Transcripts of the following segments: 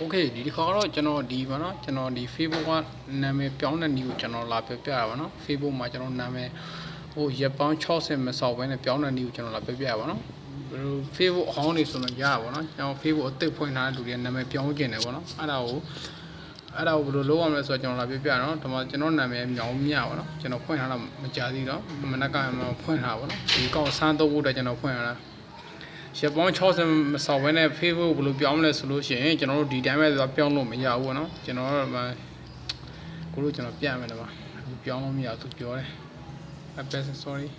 โอเคဒီတစ်ခါတော့ကျွန်တော်ဒီပါနော်ကျွန်တော်ဒီ Facebook ကနာမည်ပြောင်းတဲ့နည်းကိုကျွန်တော်လာပြပြရပါနော် Facebook မှာကျွန်တော်နာမည်ဟိုရက်ပေါင်း60မဆောက်ဘဲနဲ့ပြောင်းတဲ့နည်းကိုကျွန်တော်လာပြပြရပါနော်ဘယ်လို Facebook အဟောင်းနေဆိုတော့ရပါဘောနော်ကျွန်တော် Facebook အသစ်ဖွင့်ထားတဲ့လူတွေနာမည်ပြောင်းကျင်တယ်ပေါ့နော်အဲ့ဒါကိုအဲ့ဒါကိုဘယ်လိုလုပ်ရမလဲဆိုတော့ကျွန်တော်လာပြပြနော်ဒီမှာကျွန်တော်နာမည်မြောင်မြပါနော်ကျွန်တော်ဖွင့်ထားတာမကြသေးတော့မနက်ကမှဖွင့်ထားပါနော်ဒီကောက်ဆန်းတော့ဖို့အတွက်ကျွန်တော်ဖွင့်ထားတာ ရက်ပေါင်း60မဆောက်ဘဲနဲ့ Facebook ဘယ်လိုပြောင်းမလဲဆိုလို့ရှိရင်ကျွန်တော်တို့ဒီတိုင်းပဲသွားပြောင်းလို့မရဘူးပေါ့နော်ကျွန်တော်တို့မှကိုလို့ကျွန်တော်ပြမယ်တော့အခုပြောင်းလို့မရဘူးသူပြောတယ် I best sorry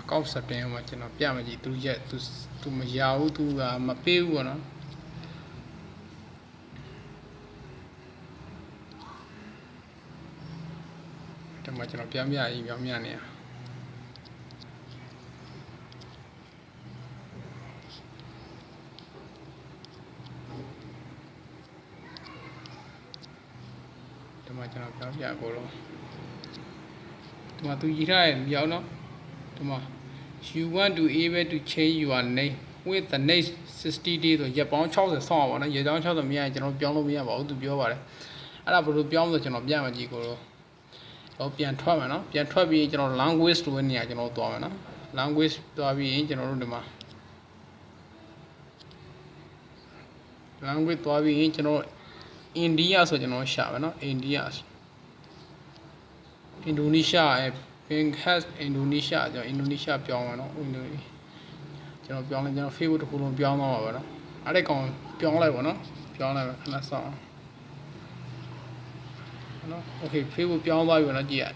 အကောက်စတင်မှာကျွန်တော်ပြမယ်ကြီးသူရက်သူသူမရဘူးသူကမပေးဘူးပေါ့နော်ဒီမှာကျွန်တော်ပြန်ပြရေးပြောင်းပြနေရ ဒီမှာကျွန်တော်ပြောပြအကိုလုံးဒီမှာသူရေးထားတဲ့လူရောက်နော်ဒီမှာ you want to able to change your name with the next 60 days ဆိုရက်ပေါင်း60ဆောင်းပါတော့ရက်ပေါင်း60မရရင်ကျွန်တော်ပြောင်းလို့မရပါဘူးသူပြောပါတယ်အဲ့ဒါဘယ်လိုပြောင်းလို့ကျွန်တော်ပြန်မကြည့်ကိုတော့တော့ပြန်ထွက်မယ်နော်ပြန်ထွက်ပြီးကျွန်တော် language ဆိုတဲ့နေရာကျွန်တော်သွားမယ်နော် language သွားပြီးရင်ကျွန်တော်တို့ဒီမှာ language သွားပြီးရင်ကျွန်တော် အိန္ဒိယဆိုကျွန်တော်ရှာမယ်နော်အိန္ဒိယအင်ဒိုနီးရှားအဲ Pinkhas အင်ဒိုနီးရှားကျွန်တော်အင်ဒိုနီးရှားပြောင်းမယ်နော်အင်ဒိုနီးကျွန်တော်ပြောင်းလိုက်ကျွန်တော် Facebook တစ်ခုလုံးပြောင်းသွားမှာပါနော်အဲ့ဒီကောင်ပြောင်းလိုက်ပါနော်ပြောင်းလိုက်မယ်ခဏစောင့်နော် Okay Facebook ပြောင်းသွားပြီနော်ကြည့်ရ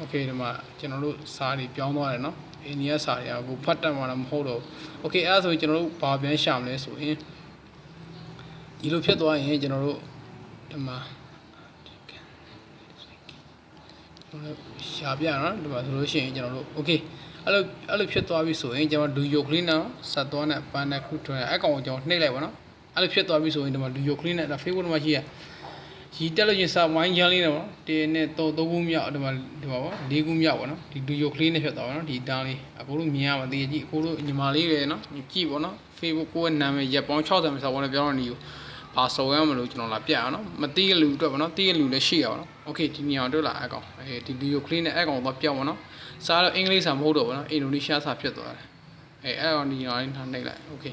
Okay ဒီမှာကျွန်တော်တို့စာတွေပြောင်းသွားတယ်နော်အိန္ဒိယစာတွေကအခုဖတ်တတ်မှာတော့မဟုတ်တော့ဘူး Okay အဲ့ဒါဆိုရင်ကျွန်တော်တို့ဘာပြန်ရှာမလဲဆိုရင်ဒီလိုဖြစ်သွားရင်ကျွန်တော်တို့ ဒီမှာရှာပြနော်ဒီမှာဆိုလို့ရှိရင်ကျွန်တော်တို့ okay အဲ့လိုအဲ့လိုဖြစ်သွားပြီဆိုရင်ကျွန်တော် do your clean နော်ဆက်သွားနဲ့ပန်တဲ့ခုထွန်းအဲ့ကောင်ကိုကျွန်တော်နှိပ်လိုက်ပါနော်အဲ့လိုဖြစ်သွားပြီဆိုရင်ဒီမှာ do your clean နဲ့ဒါ Facebook မှာရှိရရီတက်လို့ရင်စာဝိုင်းချမ်းလေးတော့တင်းနဲ့တော့သုံးခုမြောက်ဒီမှာဒီမှာပေါ့၄ခုမြောက်ပေါ့နော်ဒီ do your clean နဲ့ဖြစ်သွားပါနော်ဒီတန်းလေးအခုလို့မြင်ရမှာတည်ကြည့်အခုလို့ညီမလေးတွေနော်ကြည့်ပေါ့နော် Facebook ကိုယ့်နာမည်ရက်ပေါင်း60မှာစာဝင်ပြောင်းနေယူ ဘာစုံရမလို့ကျွန်တော်လာပြအောင်နော်မသိတဲ့လူအတွက်ပေါ့နော်သိတဲ့လူလည်းရှိအောင်နော်โอเคဒီနေရာတွေ့လာအကောင်အဲဒီဗီဒီယိုကလင်းနဲ့အကောင်တော့ပြောင်းပါနော်စားတော့အင်္ဂလိပ်စာမဟုတ်တော့ဘူးနော်အင်ဒိုနီးရှားစာဖြစ်သွားတယ်အဲအဲ့ကောင်ဒီနေရာလေးထားနှိပ်လိုက်โอเค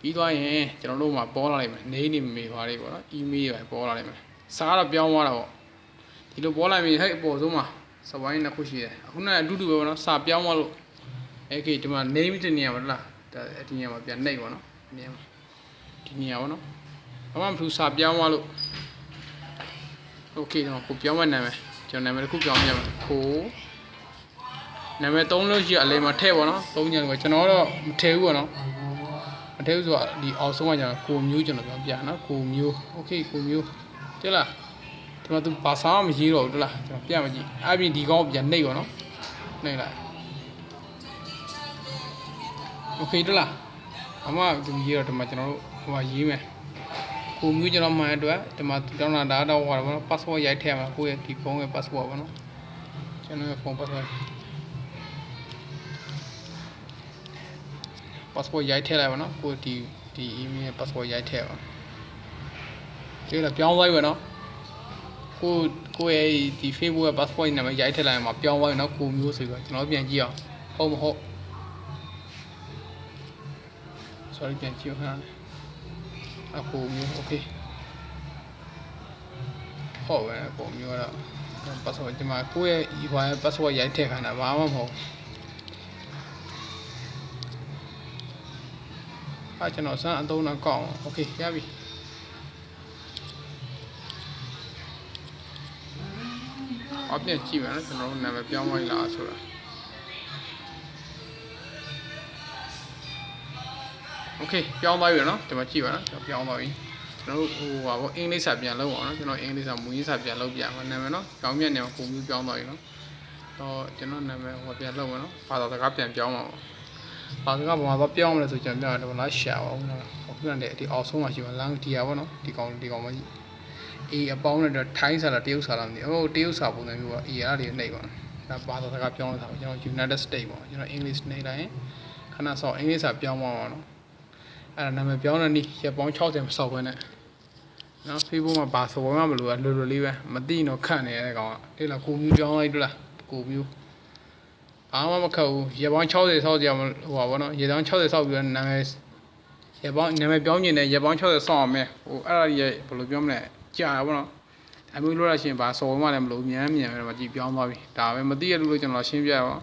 ပြီးသွားရင်ကျွန်တော်တို့မှာပေါ်လာလိမ့်မယ်နေနေမေပါလေးပေါ့နော်အီးမေးတွေပေါ်လာလိမ့်မယ်စားတော့ပြောင်းသွားတာပေါ့ဒီလိုပေါ်လာပြီဟဲ့အပေါ်ဆုံးမှာစဝိုင်းနှစ်ခုရှိတယ်အခုနကအတူတူပဲပေါ့နော်စာပြောင်းသွားလို့โอเคဒီမှာ name တင်နေရပါလားဒါဒီနေရာမှာပြန်နှိပ်ပါနော်ဒီနေရာမှာ ဒီနေရာပေါ့နော်ဘာမှမထူစာပြောင်းသွားလို့โอเคတော့ကိုပြောင်းမဲ့နာမည်ကျွန်တော်နာမည်တစ်ခုပြောင်းပြမယ်ကိုနာမည်သုံးလို့ရှိရအလဲမှာထည့်ပေါ့နော်သုံးညံလို့ကျွန်တော်တော့မထည့်ဘူးပေါ့နော်မထည့်ဘူးဆိုတော့ဒီအောက်ဆုံးကကျွန်တော်ကိုမျိုးကျွန်တော်ပြောပြနော်ကိုမျိုးโอเคကိုမျိုးတိလားဒီမှာသူဘာသာမရေးတော့ဘူးတိလားကျွန်တော်ပြမကြည့်အဲ့ပြင်ဒီကောင်ပြန်နှိပ်ပေါ့နော်နှိပ်လိုက်โอเคတိလား အမသူရေးတော့ဒီမှာကျွန်တော်တို့ဟိုမှာရေးမယ်ကိုမျိုးကျွန်တော်မှန်အတွက်ဒီမှာတောင်းတာဒါတော့ဟောတာပေါ့နော် password ရိုက်ထည့်မှာကိုယ့်ရဲ့ဒီဖုန်းရဲ့ password ပေါ့နော်ကျွန်တော်ရဲ့ဖုန်း password password ရိုက်ထည့်လိုက်ပါနော်ကိုဒီဒီ email ရဲ့ password ရိုက်ထည့်ပါဒီလိုပြောင်းသွားပြီနော်ကိုကိုရဲ့ဒီ Facebook ရဲ့ password နာမည်ရိုက်ထည့်လိုက်မှာပြောင်းသွားပြီနော်ကိုမျိုးဆိုပြီးတော့ကျွန်တော်ပြန်ကြည့်အောင်ဟုတ်မဟုတ် sorry ပြန်ကြည့်အောင်အခုမျိုး okay ဟုတ်ပဲပုံမျိုးတော့ password ဒီမှာကိုယ့်ရဲ့ email ရဲ့ password ရိုက်ထည့်ခိုင်းတာဘာမှမဟုတ်အဲကျွန်တော်စမ်းအသုံးတော့ကောင်းအောင် okay ရပြီအပြင်ကြည့်မယ်နော်ကျွန်တော်တို့နာမည်ပြောင်းသွားလားဆိုတာ โอเคပြောင်းသွားပြီနော်ဒီမှာကြည့်ပါနော်ကျွန်တော်ပြောင်းသွားပြီကျွန်တော်တို့ဟိုဟာပေါ့အင်္ဂလိပ်စာပြန်လုပ်အောင်နော်ကျွန်တော်အင်္ဂလိပ်စာမူရင်းစာပြန်လုပ်ပြမှာနာမည်နော်ကောင်းမြတ်နေမှာပုံမျိုးပြောင်းသွားပြီနော်တော့ကျွန်တော်နာမည်ဟိုပြန်လုပ်မယ်နော်ဘာသာစကားပြန်ပြောင်းမှာပေါ့ဘာသာစကားဘာမှပြောင်းမလဲဆိုကျွန်တော်ပြောတယ်ဗလားရှာပါဦးနော်ခုနကဒီအောက်ဆုံးမှာရှိမှာလမ်းဒီဟာပေါ့နော်ဒီကောင်ဒီကောင်မကြီးအေးအပေါင်းနဲ့ထိုင်းစာလားတရုတ်စာလားမသိဘူးဟိုတရုတ်စာပုံစံမျိုးကအေးအားတွေနှိပ်ပါဒါဘာသာစကားပြောင်းလာတာကျွန်တော် United States ပေါ့ကျွန်တော် English နှိပ်လိုက်ရင်ခဏဆောက်အင်္ဂလိပ်စာပြောင်းသွားမှာနော် အဲ့ဒါနာမည်ပြောင်းတဲ့နီးရက်ပေါင်း60မဆောက်ဘဲနဲ့နော် Facebook မှာဘာဆိုမှမလို့လွယ်လွယ်လေးပဲမသိရင်တော့ခန့်နေရတဲ့ကောင်ကဒီလားကိုမျိုးပြောင်းလိုက်တွေ့လားကိုမျိုးဘာမှမခက်ဘူးရက်ပေါင်း60ဆောက်ကြရမဟိုပါဘောနော်ရက်ပေါင်း60ဆောက်ပြီးတော့နာမည်ရက်ပေါင်းနာမည်ပြောင်းကျင်တဲ့ရက်ပေါင်း60ဆောက်အောင်မယ်ဟိုအဲ့ဒါကြီးဘယ်လိုပြောမလဲကြာတာဘောနော်အမျိုးလို့ရရှင်ဘာစော်မှလည်းမလို့မြန်မြန်ပဲမကြည့်ပြောင်းသွားပြီဒါပဲမသိရလို့ကျွန်တော်ရှင်းပြရအောင်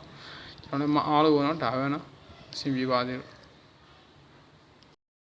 ကျွန်တော်လည်းမအားလို့ဘောနော်ဒါပဲနော်အဆင်ပြေပါသေးလို့